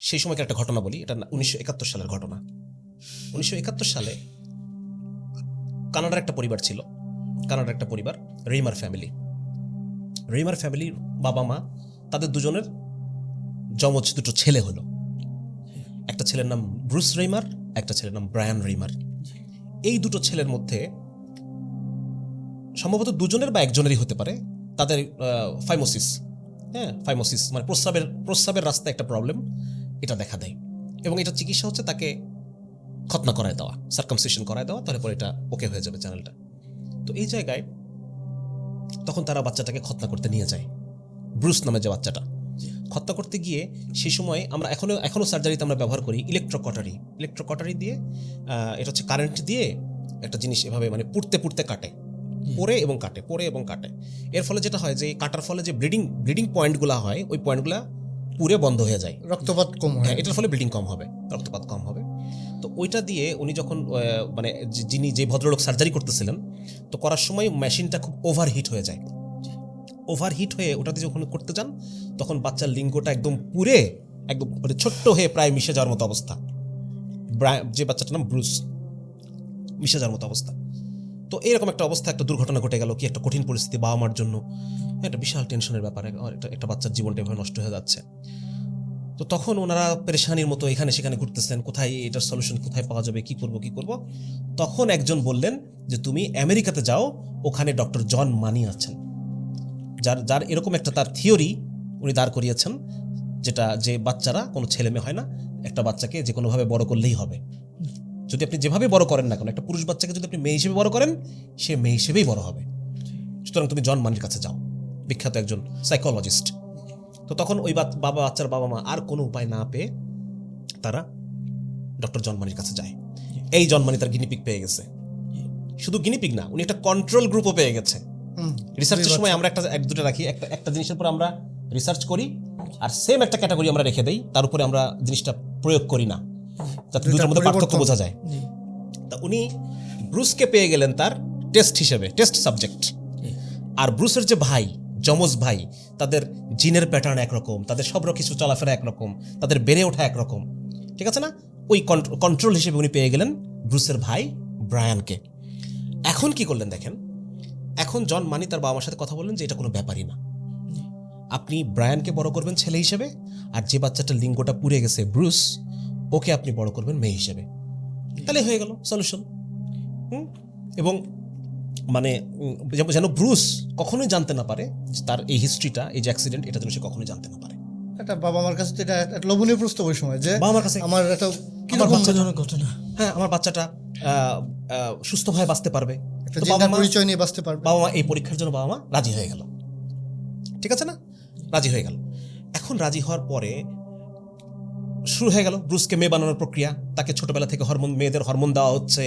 সেই সময়কার একটা ঘটনা বলি, এটা উনিশশো একাত্তর সালের ঘটনা। উনিশশো একাত্তর সালে কানাডার একটা পরিবার ছিল, কানাডার একটা পরিবার, রেইমার ফ্যামিলি। রেইমার ফ্যামিলির বাবা মা, তাদের দুজনের যমজ দুটো ছেলে হলো। একটা ছেলের নাম ব্রুস রেইমার, একটা ছেলের নাম ব্রায়ান রেইমার। এই দুটো ছেলের মধ্যে সম্ভবত দুজনের বা একজনেরই হতে পারে, তাদের ফাইমোসিস হ্যাঁ ফাইমোসিস মানে প্রস্রাবের প্রস্রাবের রাস্তায় একটা প্রবলেম এটা দেখা দেয়। এবং এটা চিকিৎসা হচ্ছে তাকে খতনা করায় দেওয়া সার্কামসিশন করায় দেওয়া তাহলে পরে এটা ওকে হয়ে যাবে চ্যানেলটা তো এই জায়গায় তখন তারা বাচ্চাটাকে খতনা করতে নিয়ে যায়। ব্রুস নামে যে বাচ্চাটা। খতনা করতে গিয়ে সেই সময় আমরা এখনও এখনও সার্জারিতে আমরা ব্যবহার করি ইলেকট্রোকটারি ইলেকট্রোকটারি দিয়ে এটা হচ্ছে কারেন্ট দিয়ে একটা জিনিস এভাবে মানে পুড়তে পুড়তে কাটে। পরে এবং কাটে পরে এবং কাটে। এর ফলে যেটা হয় যে কাটার ফলে যে ব্লিডিং ব্লিডিং পয়েন্টগুলো হয় ওই পয়েন্টগুলো পুরে বন্ধ হয়ে যায়। রক্তপাত কম হয়। হ্যাঁ এটার ফলে ব্লিডিং কম হবে রক্তপাত কম হবে। তো ওইটা দিয়ে উনি যখন মানে যিনি যে ভদ্রলোক সার্জারি করতেছিলেন তো করার সময় মেশিনটা খুব ওভারহিট হয়ে যায়। ওভারহিট হয়ে ওটাতে যখন করতে যান তখন বাচ্চার লিঙ্গটা একদম পুরে একদম মানে ছোট্ট হয়ে প্রায় মিশে যাওয়ার মতো অবস্থা। যে বাচ্চাটার নাম ব্রুস মিশে যাওয়ার মতো অবস্থা। তো এরকম একটা অবস্থা, একটা দুর্ঘটনা ঘটে গেল, কি একটা কঠিন পরিস্থিতি বাবা মার জন্য। একটা বিশাল টেনশনের ব্যাপার একটা একটা বাচ্চার জীবনটা এভাবে নষ্ট হয়ে যাচ্ছে। তো তখন ওনারা পেরেশানির মতো এখানে সেখানে ঘুরতেছেন, কোথায় এটার সলিউশন কোথায় পাওয়া যাবে, কি করব কি করব? তখন একজন বললেন যে, তুমি আমেরিকাতে যাও, ওখানে ডক্টর জন মানি আছেন। যার যার এরকম একটা তার থিওরি উনি দাঁড় করিয়েছেন, যেটা যে বাচ্চারা কোনো ছেলে মেয়ে হয় না, একটা বাচ্চাকে যে কোনোভাবে বড় করলেই হবে। যদি আপনি যেভাবে বড় করেন না কেন একটা পুরুষ বাচ্চাকে যদি আপনি মেয়ে হিসেবে বড় করেন সে মেয়ে হিসেবেই বড় হবে। সুতরাং তুমি জন মানির কাছে যাও। বিখ্যাত একজন সাইকোলজিস্ট তো তখন ওই বাবা বাচ্চার বাবা মা আর কোনো উপায় না পেয়ে তারা ডক্টর জন্মানির কাছে যায়। এই জন্মানি তার গিনিপিক পেয়ে গেছে। শুধু গিনিপিক না উনি একটা কন্ট্রোল গ্রুপও পেয়ে গেছে। রিসার্চের সময় আমরা একটা এক দুটো রাখি। একটা একটা জিনিসের উপর আমরা রিসার্চ করি আর সেম একটা ক্যাটাগরি আমরা রেখে দেই। তার উপরে আমরা জিনিসটা প্রয়োগ করি না। যাতে দুটোর মধ্যে পার্থক্য বোঝা যায়। তা উনি ব্রুসকে পেয়ে গেলেন তার টেস্ট হিসেবে টেস্ট সাবজেক্ট। আর ব্রুসের যে ভাই যমজ ভাই তাদের জিনের প্যাটার্ন একরকম তাদের সব কিছু চলাফেরা একরকম তাদের বেড়ে ওঠা একরকম ঠিক আছে না? ওই কন্ট্রোল হিসেবে উনি পেয়ে গেলেন ব্রুসের ভাই ব্রায়ানকে। এখন কি করলেন দেখেন? এখন জন মানি তার বাবা মার সাথে কথা বললেন যে এটা কোনো ব্যাপারই না। আপনি ব্রায়ানকে বড় করবেন ছেলে হিসেবে আর যে বাচ্চাটা লিঙ্গটা পুড়ে গেছে ব্রুস ওকে আপনি বড় করবেন মেয়ে হিসেবে। তাহলে হয়ে গেল সলিউশন এবং মানে যেন- ব্রুস কখনোই জানতে না পারে তার এই হিস্ট্রিটা এই যে অ্যাক্সিডেন্ট এটা যেন সে কখনোই জানতে না পারে। একটা বাবা মার কাছে তো এটা একটা লোভনীয় প্রস্তাব ওই সময় যে বাবা মার কাছে আমার একটা আমার বাচ্চাজনক ঘটনা। হ্যাঁ আমার বাচ্চাটা আহ, আহ, সুস্থভাবে বাঁচতে পারবে। পরিচয় নিয়ে বাঁচতে পারবে। বাবা মা এই পরীক্ষার জন্য বাবা মা রাজি হয়ে গেল। ঠিক আছে না? রাজি হয়ে গেল। এখন রাজি হওয়ার পরে শুরু হয়ে গেল ব্রুসকে মেয়ে বানানোর প্রক্রিয়া। তাকে ছোটবেলা থেকে হরমোন মেয়েদের হরমোন দেওয়া হচ্ছে।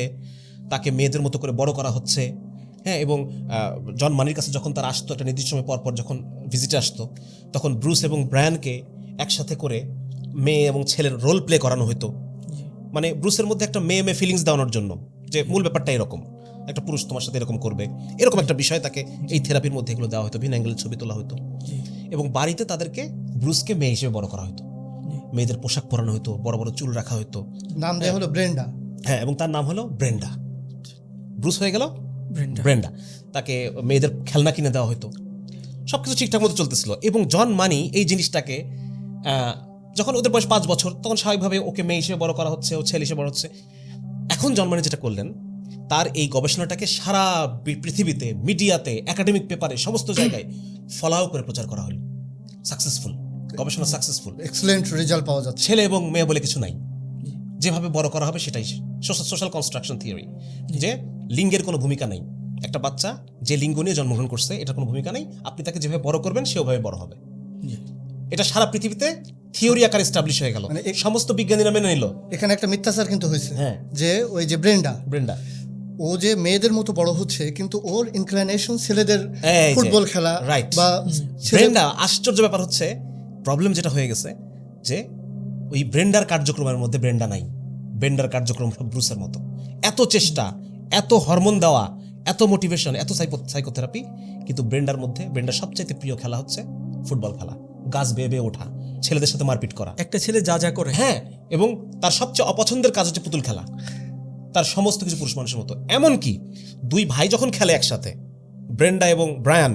তাকে মেয়েদের মতো করে বড় করা হচ্ছে। হ্যাঁ এবং জন মানির কাছে যখন তার আসতো একটা নির্দিষ্ট সময় পর পর যখন ভিজিটে আসতো তখন ব্রুস এবং ব্রায়ানকে একসাথে করে মেয়ে এবং ছেলের রোল প্লে করানো হতো মানে ব্রুসের মধ্যে একটা মেয়ে মেয়ে ফিলিংস দেওয়ানোর জন্য যে মূল ব্যাপারটা এরকম একটা পুরুষ তোমার সাথে এরকম করবে। এরকম একটা বিষয় তাকে এই থেরাপির মধ্যে এগুলো দেওয়া হতো ভিন অ্যাঙ্গেলের ছবি তোলা হতো এবং বাড়িতে তাদেরকে ব্রুসকে মেয়ে হিসেবে বড় করা হতো মেয়েদের পোশাক পরানো হতো বড় বড় চুল রাখা হতো নাম দেওয়া হলো ব্রেন্ডা। হ্যাঁ এবং তার নাম হলো ব্রেন্ডা। ব্রুস হয়ে গেল? ব্রেন্ডা। তাকে মেয়েদের খেলনা কিনে দেওয়া হতো সব কিছু ঠিকঠাক মতো চলতেছিল। এবং জন মানি এই জিনিসটাকে যখন ওদের বয়স পাঁচ বছর তখন স্বাভাবিকভাবে ওকে মেয়ে হিসেবে বড় করা হচ্ছে ও ছেলে হিসেবে বড় হচ্ছে। এখন জন মানি যেটা করলেন তার এই গবেষণাটাকে সারা পৃথিবীতে মিডিয়াতে একাডেমিক পেপারে সমস্ত জায়গায় ফলাও করে প্রচার করা হলো। সাকসেসফুল গবেষণা সাকসেসফুল এক্সেলেন্ট রেজাল্ট পাওয়া যাচ্ছে। ছেলে এবং মেয়ে বলে কিছু নাই। যেভাবে বড় করা হবে সেটাই সোশ্যাল কনস্ট্রাকশন থিওরি যে লিঙ্গের কোনো ভূমিকা নেই। একটা বাচ্চা যে লিঙ্গ নিয়ে জন্মগ্রহণ করছে এটার কোনো ভূমিকা নেই। আপনি তাকে যেভাবে বড় করবেন সেভাবে বড় হবে। এটা সারা পৃথিবীতে থিওরি আকার এস্টাবলিশ হয়ে গেল। মানে সমস্ত বিজ্ঞানীরা মেনে নিল। এখানে একটা মিথ্যাচার কিন্তু হয়েছে। হ্যাঁ। যে ওই যে ব্রেন্ডা। ব্রেন্ডা। ও যে মেয়েদের মতো বড় হচ্ছে কিন্তু ওর ইনক্লিনেশন ছেলেদের ফুটবল খেলা রাইট বা ব্রেন্ডা আশ্চর্য ব্যাপার হচ্ছে প্রবলেম যেটা হয়ে গেছে যে ওই ব্রেন্ডার কার্যক্রমের মধ্যে ব্রেন্ডা নাই। ব্রেন্ডার কার্যক্রম সব ব্রুসের মতো। এত চেষ্টা এত হরমোন দেওয়া এত মোটিভেশন এত সাইকোথেরাপি কিন্তু ব্রেন্ডার মধ্যে ব্রেন্ডার সবচাইতে প্রিয় খেলা হচ্ছে ফুটবল খেলা। গাছ বেয়ে বেয়ে ওঠা ছেলেদের সাথে মারপিট করা। একটা ছেলে যা যা করে। হ্যাঁ এবং তার সবচেয়ে অপছন্দের কাজ হচ্ছে পুতুল খেলা। তার সমস্ত কিছু পুরুষ মানুষের মতো। এমনকি দুই ভাই যখন খেলে একসাথে ব্রেন্ডা এবং ব্রায়ান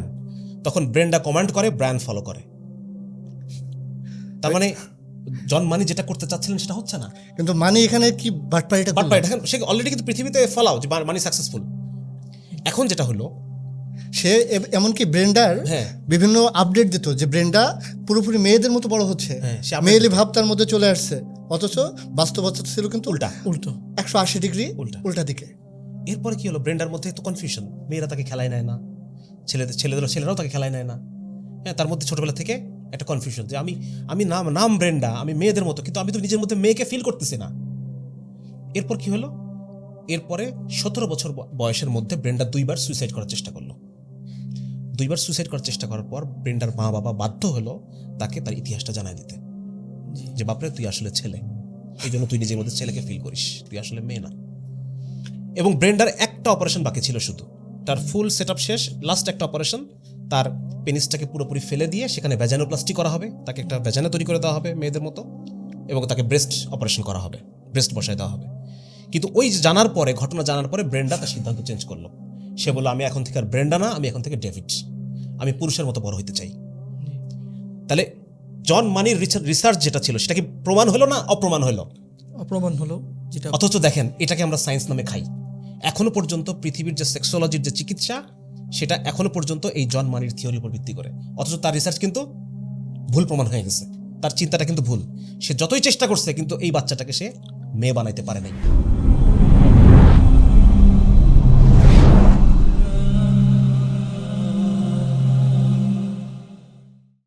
তখন ব্রেন্ডা কমান্ড করে ব্রায়ান ফলো করে। তার মানে জন মানি যেটা করতে চাচ্ছিলেন সেটা হচ্ছে না। কিন্তু মানি এখানে কি বাটপাড়িটা বাট করল? দেখেন সে অলরেডি কিন্তু পৃথিবীতে ফলাও যে মানি সাকসেসফুল এখন যেটা হলো সে এমনকি ব্রেন্ডার হ্যাঁ। বিভিন্ন আপডেট দিত যে ব্রেন্ডা পুরোপুরি মেয়েদের মতো বড় হচ্ছে। হ্যাঁ, সে মেয়েলি ভাব তার মধ্যে চলে আসছে। অথচ বাস্তবতা ছিল কিন্তু উল্টা। উল্টো। একশো আশি ডিগ্রি উল্টা। উল্টা দিকে। এরপরে কি হলো? ব্রেন্ডার মধ্যে তো কনফিউশন মেয়েরা তাকে খেলায় নেয় না। ছেলেদের ছেলেদের ছেলেরাও তাকে খেলায় নেয় না। হ্যাঁ তার মধ্যে ছোটবেলা থেকে একটা কনফিউশন যে আমি আমি নাম নাম ব্রেন্ডা আমি মেয়েদের মতো কিন্তু আমি তো নিজের মধ্যে মেয়েকে ফিল করতেছি না। এরপর কি হলো? এরপরে সতেরো বছর বয়সের মধ্যে ব্রেন্ডা দুইবার সুইসাইড করার চেষ্টা করল। দুইবার সুইসাইড করার চেষ্টা করার পর ব্রেন্ডার মা বাবা বাধ্য হলো তাকে তার ইতিহাসটা জানায় দিতে। যে বাপরে তুই আসলে ছেলে। এই জন্য তুই নিজের মধ্যে ছেলেকে ফিল করিস। তুই আসলে মেয়ে না। এবং ব্রেন্ডার একটা অপারেশন বাকি ছিল শুধু। তার ফুল সেট শেষ লাস্ট একটা অপারেশন তার পেনিসটাকে পুরোপুরি ফেলে দিয়ে সেখানে ভ্যাজানোপ্লাস্টি করা হবে। তাকে একটা ভ্যাজানা তৈরি করে দেওয়া হবে মেয়েদের মতো এবং তাকে ব্রেস্ট অপারেশন করা হবে ব্রেস্ট বসায় দেওয়া হবে। কিন্তু ওই জানার পরে ঘটনা জানার পরে ব্রেন্ডা তার সিদ্ধান্ত চেঞ্জ করল। সে বলল আমি এখন থেকে আর ব্রেন্ডা না আমি এখন থেকে ডেভিড। আমি পুরুষের মতো বড় হইতে চাই। তাহলে জন মানির রিসার্চ যেটা ছিল সেটা কি প্রমাণ হলো না অপ্রমাণ হলো? অপ্রমাণ হলো যেটা অথচ দেখেন এটাকে আমরা সায়েন্স নামে খাই। এখনও পর্যন্ত পৃথিবীর যে সেক্সোলজির যে চিকিৎসা সেটা এখনও পর্যন্ত এই জন মানির থিওরির উপর ভিত্তি করে। অথচ তার রিসার্চ কিন্তু ভুল প্রমাণ হয়ে গেছে। তার চিন্তাটা কিন্তু ভুল। সে যতই চেষ্টা করছে, কিন্তু এই বাচ্চাটাকে সে মেয়ে বানাইতে পারে নাই।